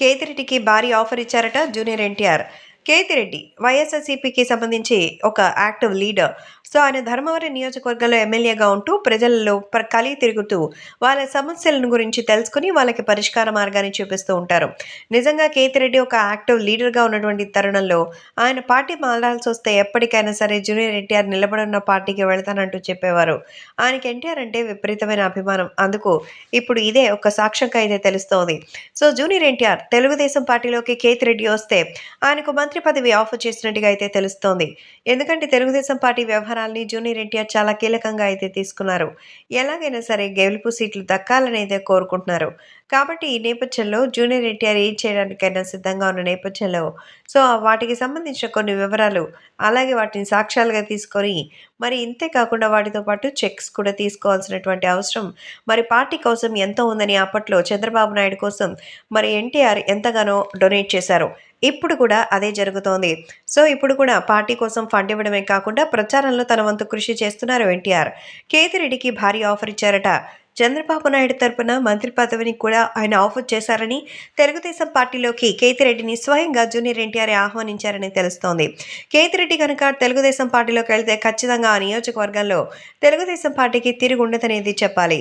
కేతిరెడ్డికి భారీ ఆఫర్ ఇచ్చారట జూనియర్ ఎన్టీఆర్. కేతిరెడ్డి వైఎస్ఆర్సీపీకి సంబంధించి ఒక యాక్టివ్ లీడర్. సో ఆయన ధర్మవరం నియోజకవర్గంలో ఎమ్మెల్యేగా ఉంటూ ప్రజలలో ప్ర- కలి తిరుగుతూ వాళ్ళ సమస్యలను గురించి తెలుసుకుని వాళ్ళకి పరిష్కార మార్గాన్ని చూపిస్తూ ఉంటారు. నిజంగా కేతిరెడ్డి ఒక యాక్టివ్ లీడర్గా ఉన్నటువంటి తరుణంలో ఆయన పార్టీ మారాల్సి వస్తే ఎప్పటికైనా సరే జూనియర్ ఎన్టీఆర్ నిలబడున్న పార్టీకి వెళ్తానంటూ చెప్పేవారు. ఆయనకి ఎన్టీఆర్ అంటే విపరీతమైన అభిమానం. అందుకు ఇప్పుడు ఇదే ఒక సాక్ష్యంగా అయితే తెలుస్తోంది. సో జూనియర్ ఎన్టీఆర్ తెలుగుదేశం పార్టీలోకి కేతిరెడ్డి వస్తే ఆయనకు మంత్రి పదవి ఆఫర్ చేసినట్టుగా అయితే తెలుస్తోంది. ఎందుకంటే తెలుగుదేశం పార్టీ వ్యవహారం వ్యవహారాల్ని జూనియర్ ఎన్టీఆర్ చాలా కీలకంగా అయితే తీసుకున్నారు. ఎలాగైనా సరే గెలుపు సీట్లు దక్కాలని అయితే కోరుకుంటున్నారు. కాబట్టి ఈ నేపథ్యంలో జూనియర్ ఎన్టీఆర్ ఏం చేయడానికైనా సిద్ధంగా ఉన్న నేపథ్యంలో సో వాటికి సంబంధించిన కొన్ని వివరాలు అలాగే వాటిని సాక్ష్యాలుగా తీసుకొని మరి ఇంతే కాకుండా వాటితో పాటు చెక్స్ కూడా తీసుకోవాల్సినటువంటి అవసరం మరి పార్టీ కోసం ఎంతో ఉందని అప్పట్లో చంద్రబాబు నాయుడు కోసం మరి ఎన్టీఆర్ ఎంతగానో డొనేట్ చేశారు. ఇప్పుడు కూడా అదే జరుగుతోంది. సో ఇప్పుడు కూడా పార్టీ కోసం ఫండ్ ఇవ్వడమే కాకుండా ప్రచారంలో తన వంతు కృషి చేస్తున్నారు ఎన్టీఆర్. కేతిరెడ్డికి భారీ ఆఫర్ ఇచ్చారట. చంద్రబాబు నాయుడు తరపున మంత్రి పదవిని కూడా ఆయన ఆఫర్ చేశారని తెలుగుదేశం పార్టీలోకి కేతిరెడ్డిని స్వయంగా జూనియర్ ఎన్టీఆర్ ఆహ్వానించారని తెలుస్తోంది. కేతిరెడ్డి కనుక తెలుగుదేశం పార్టీలోకి వెళ్తే ఖచ్చితంగా ఆ నియోజకవర్గంలో తెలుగుదేశం పార్టీకి తిరిగి ఉండదనేది చెప్పాలి.